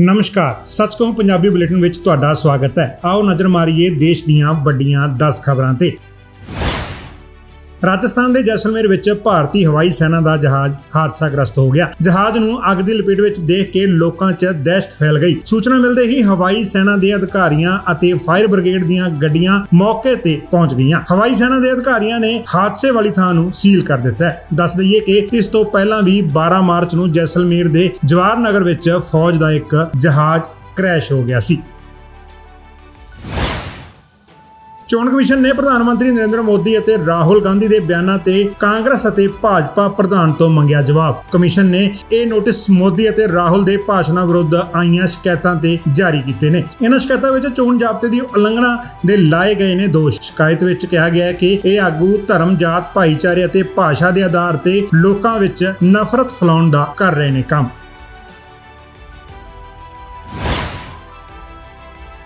ਨਮਸਕਾਰ। ਸੱਚ ਕਹੂੰ, ਪੰਜਾਬੀ ਬੁਲੇਟਿਨ ਵਿੱਚ ਤੁਹਾਡਾ ਸਵਾਗਤ ਹੈ। ਆਓ ਨਜ਼ਰ ਮਾਰੀਏ ਦੇਸ਼ ਦੀਆਂ ਵੱਡੀਆਂ 10 ਖਬਰਾਂ ਤੇ। ਰਾਜਸਥਾਨ ਦੇ ਜੈਸਲਮੇਰ ਵਿੱਚ ਭਾਰਤੀ ਹਵਾਈ ਸੈਨਾ ਦਾ ਜਹਾਜ਼ ਹਾਦਸਾਗ੍ਰਸਤ ਹੋ ਗਿਆ। ਜਹਾਜ਼ ਨੂੰ ਅੱਗ ਦੀ ਲਪੇਟ ਵਿੱਚ ਦੇਖ ਕੇ ਲੋਕਾਂ 'ਚ ਦਹਿਸ਼ਤ ਫੈਲ ਗਈ। ਸੂਚਨਾ ਮਿਲਦੇ ਹੀ ਹਵਾਈ ਸੈਨਾ ਦੇ ਅਧਿਕਾਰੀਆਂ ਅਤੇ ਫਾਇਰ ਬ੍ਰਿਗੇਡ ਦੀਆਂ ਗੱਡੀਆਂ ਮੌਕੇ ਤੇ ਪਹੁੰਚ ਗਈਆਂ। ਹਵਾਈ ਸੈਨਾ ਦੇ ਅਧਿਕਾਰੀਆਂ ਨੇ ਹਾਦਸੇ ਵਾਲੀ ਥਾਂ ਨੂੰ ਸੀਲ ਕਰ ਦਿੱਤਾ ਦੱਸ ਦਈਏ ਕਿ ਇਸ ਤੋਂ ਪਹਿਲਾਂ ਵੀ 12 ਮਾਰਚ ਨੂੰ ਜੈਸਲਮੇਰ ਦੇ ਜਵਾਹਰ ਨਗਰ ਵਿੱਚ ਫੌਜ ਦਾ ਇੱਕ ਜਹਾਜ਼ ਕ੍ਰੈਸ਼ ਹੋ ਗਿਆ ਸੀ। ਚੋਣ ਕਮਿਸ਼ਨ ਨੇ ਪ੍ਰਧਾਨ ਮੰਤਰੀ ਨਰਿੰਦਰ ਮੋਦੀ ਅਤੇ ਰਾਹੁਲ ਗਾਂਧੀ ਦੇ ਬਿਆਨਾਂ ਤੇ ਕਾਂਗਰਸ ਅਤੇ ਭਾਜਪਾ ਪ੍ਰਧਾਨ ਤੋਂ ਮੰਗਿਆ ਜਵਾਬ। ਕਮਿਸ਼ਨ ਨੇ ਇਹ ਨੋਟਿਸ ਮੋਦੀ ਅਤੇ ਰਾਹੁਲ ਦੇ ਭਾਸ਼ਣਾਂ ਵਿਰੁੱਧ ਆਈਆਂ ਸ਼ਿਕਾਇਤਾਂ ਤੇ ਜਾਰੀ ਕੀਤੇ ਨੇ। ਇਹਨਾਂ ਸ਼ਿਕਾਇਤਾਂ ਵਿੱਚ ਚੋਣ ਜ਼ਾਬਤੇ ਦੀ ਉਲੰਘਣਾ ਦੇ ਲਾਏ ਗਏ ਨੇ ਦੋਸ਼। ਸ਼ਿਕਾਇਤ ਵਿੱਚ ਕਿਹਾ ਗਿਆ ਹੈ ਕਿ ਇਹ ਆਗੂ ਧਰਮ, ਜਾਤ, ਭਾਈਚਾਰੇ ਅਤੇ ਭਾਸ਼ਾ ਦੇ ਆਧਾਰ ਤੇ ਲੋਕਾਂ ਵਿੱਚ ਨਫ਼ਰਤ ਫੈਲਾਉਣ ਦਾ ਕਰ ਰਹੇ ਨੇ ਕੰਮ।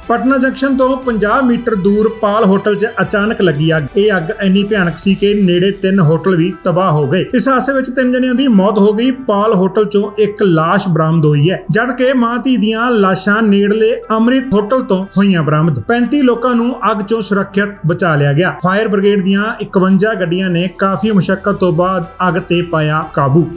ਪਟਨਾ ਜੰਕਸ਼ਨ ਤੋਂ 50 ਮੀਟਰ ਦੂਰ ਪਾਲ ਹੋਟਲ 'ਚ ਅਚਾਨਕ ਲੱਗੀ ਅੱਗ। ਇਹ ਅੱਗ ਇੰਨੀ ਭਿਆਨਕ ਸੀ ਕਿ ਨੇੜੇ ਤਿੰਨ ਹੋਟਲ ਵੀ ਤਬਾਹ ਹੋ ਗਏ। ਇਸ ਹਾਦਸੇ ਵਿੱਚ ਤਿੰਨ ਜਣਿਆਂ ਦੀ ਮੌਤ ਹੋ ਗਈ। ਪਾਲ ਹੋਟਲ 'ਚੋਂ ਇੱਕ ਲਾਸ਼ ਬਰਾਮਦ ਹੋਈ ਹੈ ਜਦਕਿ ਮਾਂ ਧੀ ਦੀਆਂ ਲਾਸ਼ਾਂ ਨੇੜਲੇ ਅੰਮ੍ਰਿਤ ਹੋਟਲ ਤੋਂ ਹੋਈਆਂ ਬਰਾਮਦ। 35 ਲੋਕਾਂ ਨੂੰ ਅੱਗ 'ਚੋਂ ਸੁਰੱਖਿਅਤ ਬਚਾ ਲਿਆ ਗਿਆ। ਫਾਇਰ ਬ੍ਰਿਗੇਡ ਦੀਆਂ 51 ਗੱਡੀਆਂ ਨੇ ਕਾਫੀ ਮੁਸ਼ਕਲ ਤੋਂ ਬਾਅਦ ਅੱਗ ਤੇ ਪਾਇਆ ਕਾਬੂ।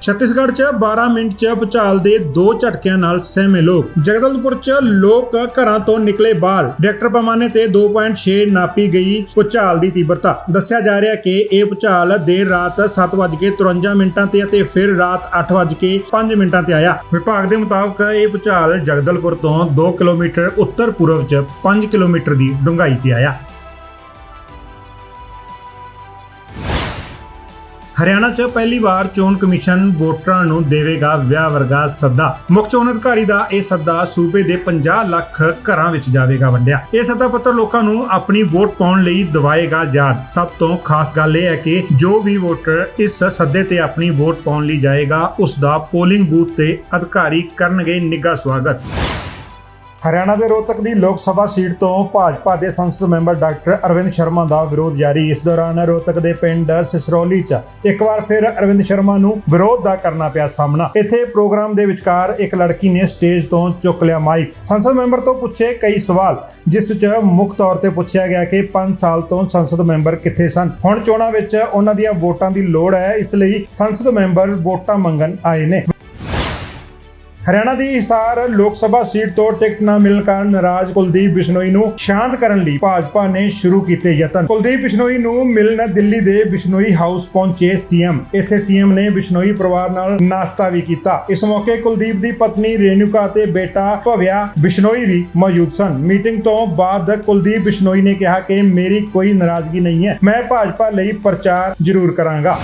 ਛੱਤੀਸਗੜ੍ਹ 'ਚ 12 ਮਿੰਟ 'ਚ ਭੁਚਾਲ ਦੇ ਦੋ ਝਟਕਿਆਂ ਨਾਲ ਸਹਿਮੇ ਲੋਕ। ਜਗਦਲਪੁਰ 'ਚ ਲੋਕ ਘਰਾਂ ਤੋਂ ਨਿਕਲੇ ਬਾਹਰ। ਡਾਇਰੈਕਟਰ ਪੈਮਾਨੇ ਤੇ 2.6 ਨਾਪੀ ਗਈ ਭੁਚਾਲ ਦੀ ਤੀਬਰਤਾ। ਦੱਸਿਆ ਜਾ ਰਿਹਾ ਕਿ ਇਹ ਭੁਚਾਲ ਦੇਰ ਰਾਤ 7:53 ਮਿੰਟਾਂ ਤੇ ਅਤੇ ਫਿਰ ਰਾਤ 8:05 ਮਿੰਟਾਂ ਤੇ ਆਇਆ। ਵਿਭਾਗ ਦੇ ਮੁਤਾਬਕ ਇਹ ਭੁਚਾਲ ਜਗਦਲਪੁਰ ਤੋਂ 2 ਕਿਲੋਮੀਟਰ ਉੱਤਰ ਪੂਰਬ 'ਚ 5 ਕਿਲੋਮੀਟਰ ਦੀ ਡੂੰਘਾਈ ਤੇ ਆਇਆ। ਹਰਿਆਣਾ 'ਚ ਪਹਿਲੀ ਵਾਰ ਚੋਣ ਕਮਿਸ਼ਨ ਵੋਟਰਾਂ ਨੂੰ ਦੇਵੇਗਾ ਵਿਆਹ ਵਰਗਾ ਸੱਦਾ। ਮੁੱਖ ਚੋਣ ਅਧਿਕਾਰੀ ਦਾ ਇਹ ਸੱਦਾ ਸੂਬੇ ਦੇ 50 ਲੱਖ ਘਰਾਂ ਵਿੱਚ ਜਾਵੇਗਾ ਵੰਡਿਆ। ਇਹ ਸੱਦਾ ਪੱਤਰ ਲੋਕਾਂ ਨੂੰ ਆਪਣੀ ਵੋਟ ਪਾਉਣ ਲਈ ਦਵਾਏਗਾ ਯਾਦ। ਸਭ ਤੋਂ ਖਾਸ ਗੱਲ ਇਹ ਹੈ ਕਿ ਜੋ ਵੀ ਵੋਟਰ ਇਸ ਸੱਦੇ ਤੇ ਆਪਣੀ ਵੋਟ ਪਾਉਣ ਲਈ ਜਾਏਗਾ, ਉਸ ਦਾ ਪੋਲਿੰਗ ਬੂਥ ਤੇ ਅਧਿਕਾਰੀ ਕਰਨਗੇ ਨਿੱਘਾ ਸਵਾਗਤ। ਹਰਿਆਣਾ ਦੇ ਰੋਹਤਕ ਦੀ ਲੋਕ ਸਭਾ ਸੀਟ ਤੋਂ ਭਾਜਪਾ ਦੇ ਸੰਸਦ ਮੈਂਬਰ ਡਾਕਟਰ ਅਰਵਿੰਦ ਸ਼ਰਮਾ ਦਾ ਵਿਰੋਧ ਜਾਰੀ। ਇਸ ਦੌਰਾਨ ਰੋਹਤਕ ਦੇ ਪਿੰਡ ਸਿਸਰੋਲੀ 'ਚ ਇੱਕ ਵਾਰ ਫਿਰ ਅਰਵਿੰਦ ਸ਼ਰਮਾ ਨੂੰ ਵਿਰੋਧ ਦਾ ਕਰਨਾ ਪਿਆ ਸਾਹਮਣਾ। ਇੱਥੇ ਪ੍ਰੋਗਰਾਮ ਦੇ ਵਿਚਕਾਰ ਇੱਕ ਲੜਕੀ ਨੇ ਸਟੇਜ ਤੋਂ ਚੁੱਕ ਲਿਆ ਮਾਈਕ। ਸੰਸਦ ਮੈਂਬਰ ਤੋਂ ਪੁੱਛੇ ਕਈ ਸਵਾਲ, ਜਿਸ 'ਚ ਮੁੱਖ ਤੌਰ ਤੇ ਪੁੱਛਿਆ ਗਿਆ ਕਿ 5 ਸਾਲ ਤੋਂ ਸੰਸਦ ਮੈਂਬਰ ਕਿੱਥੇ ਸਨ? ਹੁਣ ਚੋਣਾਂ ਵਿੱਚ ਉਹਨਾਂ ਦੀਆਂ ਵੋਟਾਂ ਦੀ ਲੋੜ ਹੈ, ਇਸ ਲਈ ਸੰਸਦ ਮੈਂਬਰ ਵੋਟਾਂ ਮੰਗਣ ਆਏ ਨੇ। ਹਰਿਆਣਾ ਦੀ ਹਿਸਾਰ ਲੋਕ ਸਭਾ ਸੀਟ ਤੋਂ ਟਿਕਟ ਨਾ ਮਿਲਣ ਕਾਰਨ ਨਾਰਾਜ਼ ਕੁਲਦੀਪ ਬਿਸ਼ਨੋਈ ਨੂੰ ਸ਼ਾਂਤ ਕਰਨ ਲਈ ਭਾਜਪਾ ਨੇ ਸ਼ੁਰੂ ਕੀਤੇ ਯਤਨ। ਕੁਲਦੀਪ ਬਿਸ਼ਨੋਈ ਨੂੰ ਮਿਲਣ ਦਿੱਲੀ ਦੇ ਬਿਸ਼ਨੋਈ ਹਾਊਸ ਪਹੁੰਚੇ ਸੀਐਮ। ਇੱਥੇ ਸੀਐਮ ਨੇ ਬਿਸ਼ਨੋਈ ਪਰਿਵਾਰ ਨਾਲ ਨਾਸ਼ਤਾ ਵੀ ਕੀਤਾ। ਇਸ ਮੌਕੇ ਕੁਲਦੀਪ ਦੀ ਪਤਨੀ ਰੇਣੂਕਾ ਤੇ ਬੇਟਾ ਭਵਿਆ ਬਿਸ਼ਨੋਈ ਵੀ ਮੌਜੂਦ ਸਨ। ਮੀਟਿੰਗ ਤੋਂ ਬਾਅਦ ਕੁਲਦੀਪ ਬਿਸ਼ਨੋਈ ਨੇ ਕਿਹਾ ਕਿ ਮੇਰੀ ਕੋਈ ਨਾਰਾਜ਼ਗੀ ਨਹੀਂ ਹੈ। ਮੈਂ ਭਾਜਪਾ ਲਈ ਪ੍ਰਚਾਰ ਜ਼ਰੂਰ ਕਰਾਂਗਾ।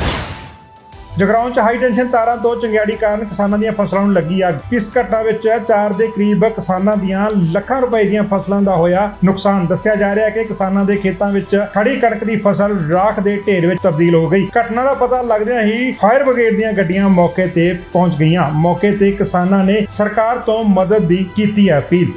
ਜਗਰਾਉਂ ਚ ਹਾਈ ਟੈਂਸ਼ਨ ਤਾਰਾਂ ਤੋਂ ਚੰਗਿਆੜੀ ਕਾਰਨ ਕਿਸਾਨਾਂ ਦੀਆਂ ਫਸਲਾਂ ਨੂੰ ਲੱਗੀ ਅੱਗ। ਇਸ ਘਟਨਾ ਵਿੱਚ 4 ਦੇ ਕਰੀਬ ਕਿਸਾਨਾਂ ਦੀਆਂ ਲੱਖਾਂ ਰੁਪਏ ਦੀਆਂ ਫਸਲਾਂ ਦਾ ਹੋਇਆ ਨੁਕਸਾਨ। ਦੱਸਿਆ ਜਾ ਰਿਹਾ ਹੈ ਕਿ ਕਿਸਾਨਾਂ ਦੇ ਖੇਤਾਂ ਵਿੱਚ ਖੜੀ ਕਣਕ ਦੀ ਫਸਲ ਰਾਖ ਦੇ ਢੇਰ ਵਿੱਚ ਤਬਦੀਲ ਹੋ ਗਈ। ਘਟਨਾ ਦਾ ਪਤਾ ਲੱਗਦਿਆਂ ਹੀ ਫਾਇਰ ਬ੍ਰਿਗੇਡ ਦੀਆਂ ਗੱਡੀਆਂ ਮੌਕੇ ਤੇ ਪਹੁੰਚ ਗਈਆਂ। ਮੌਕੇ ਤੇ ਕਿਸਾਨਾਂ ਨੇ ਸਰਕਾਰ ਤੋਂ ਮਦਦ ਦੀ ਕੀਤੀ ਹੈ ਅਪੀਲ।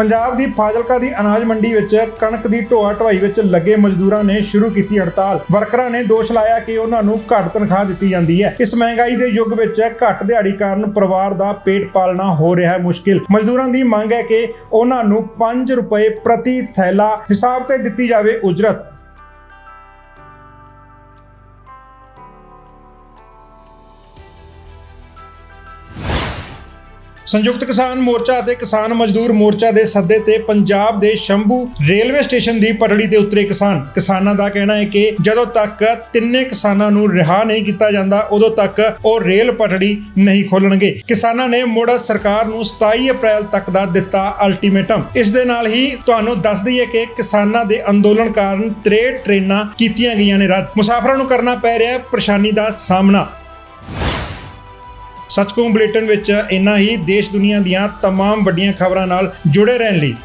ਪੰਜਾਬ ਦੀ ਫਾਜ਼ਿਲਕਾ ਦੀ ਅਨਾਜ ਮੰਡੀ ਵਿੱਚ ਕਣਕ ਦੀ ਢੋਆ ਢਵਾਈ ਵਿੱਚ ਲੱਗੇ ਮਜ਼ਦੂਰਾਂ ਨੇ ਸ਼ੁਰੂ ਕੀਤੀ ਹੜਤਾਲ। ਵਰਕਰਾਂ ਨੇ ਦੋਸ਼ ਲਾਇਆ ਕਿ ਉਹਨਾਂ ਨੂੰ ਘੱਟ ਤਨਖਾਹ ਦਿੱਤੀ ਜਾਂਦੀ ਹੈ। ਇਸ ਮਹਿੰਗਾਈ ਦੇ ਯੁੱਗ ਵਿੱਚ ਘੱਟ ਦਿਹਾੜੀ ਕਾਰਨ ਪਰਿਵਾਰ ਦਾ ਪੇਟ ਪਾਲਣਾ ਹੋ ਰਿਹਾ ਹੈ ਮੁਸ਼ਕਿਲ। ਮਜ਼ਦੂਰਾਂ ਦੀ ਮੰਗ ਹੈ ਕਿ ਉਹਨਾਂ ਨੂੰ 5 ਰੁਪਏ ਪ੍ਰਤੀ ਥੈਲਾ ਹਿਸਾਬ ਤੇ ਦਿੱਤੀ ਜਾਵੇ ਉਜਰਤ। ਸੰਯੁਕਤ ਕਿਸਾਨ ਮੋਰਚਾ ਅਤੇ ਕਿਸਾਨ ਮਜ਼ਦੂਰ ਮੋਰਚਾ ਦੇ ਸੱਦੇ ਤੇ ਪੰਜਾਬ ਦੇ ਸ਼ੰਭੂ ਰੇਲਵੇ ਸਟੇਸ਼ਨ ਦੀ ਪਟੜੀ ਤੇ ਉਤਰੇ ਕਿਸਾਨ। ਕਿਸਾਨਾਂ ਦਾ ਕਹਿਣਾ ਹੈ ਕਿ ਜਦੋਂ ਤੱਕ ਤਿੰਨੇ ਕਿਸਾਨਾਂ ਨੂੰ ਰਿਹਾ ਨਹੀਂ ਕੀਤਾ ਜਾਂਦਾ, ਉਦੋਂ ਤੱਕ ਉਹ ਰੇਲ ਪਟੜੀ ਨਹੀਂ ਖੋਲਣਗੇ। ਕਿਸਾਨਾਂ ਨੇ ਮੁੜ ਸਰਕਾਰ ਨੂੰ 27 ਅਪ੍ਰੈਲ ਤੱਕ ਦਾ ਦਿੱਤਾ ਅਲਟੀਮੇਟਮ ਇਸ ਦੇ ਨਾਲ ਹੀ ਤੁਹਾਨੂੰ ਦੱਸ ਦਈਏ ਕਿ ਕਿਸਾਨਾਂ ਦੇ ਅੰਦੋਲਨ ਕਾਰਨ 63 ਟ੍ਰੇਨਾਂ ਕੀਤੀਆਂ ਗਈਆਂ ਨੇ ਰੱਦ। ਮੁਸਾਫਰਾਂ ਨੂੰ ਕਰਨਾ ਪੈ ਰਿਹਾ ਪਰੇਸ਼ਾਨੀ ਦਾ ਸਾਹਮਣਾ। ਸੱਚਕੋ ਬੁਲੇਟਿਨ ਵਿੱਚ ਇੰਨਾ ਹੀ ਦੇਸ਼ ਦੁਨੀਆ ਦੀਆਂ तमाम ਵੱਡੀਆਂ ਖਬਰਾਂ ਨਾਲ ਜੁੜੇ ਰਹਿਣ ਲਈ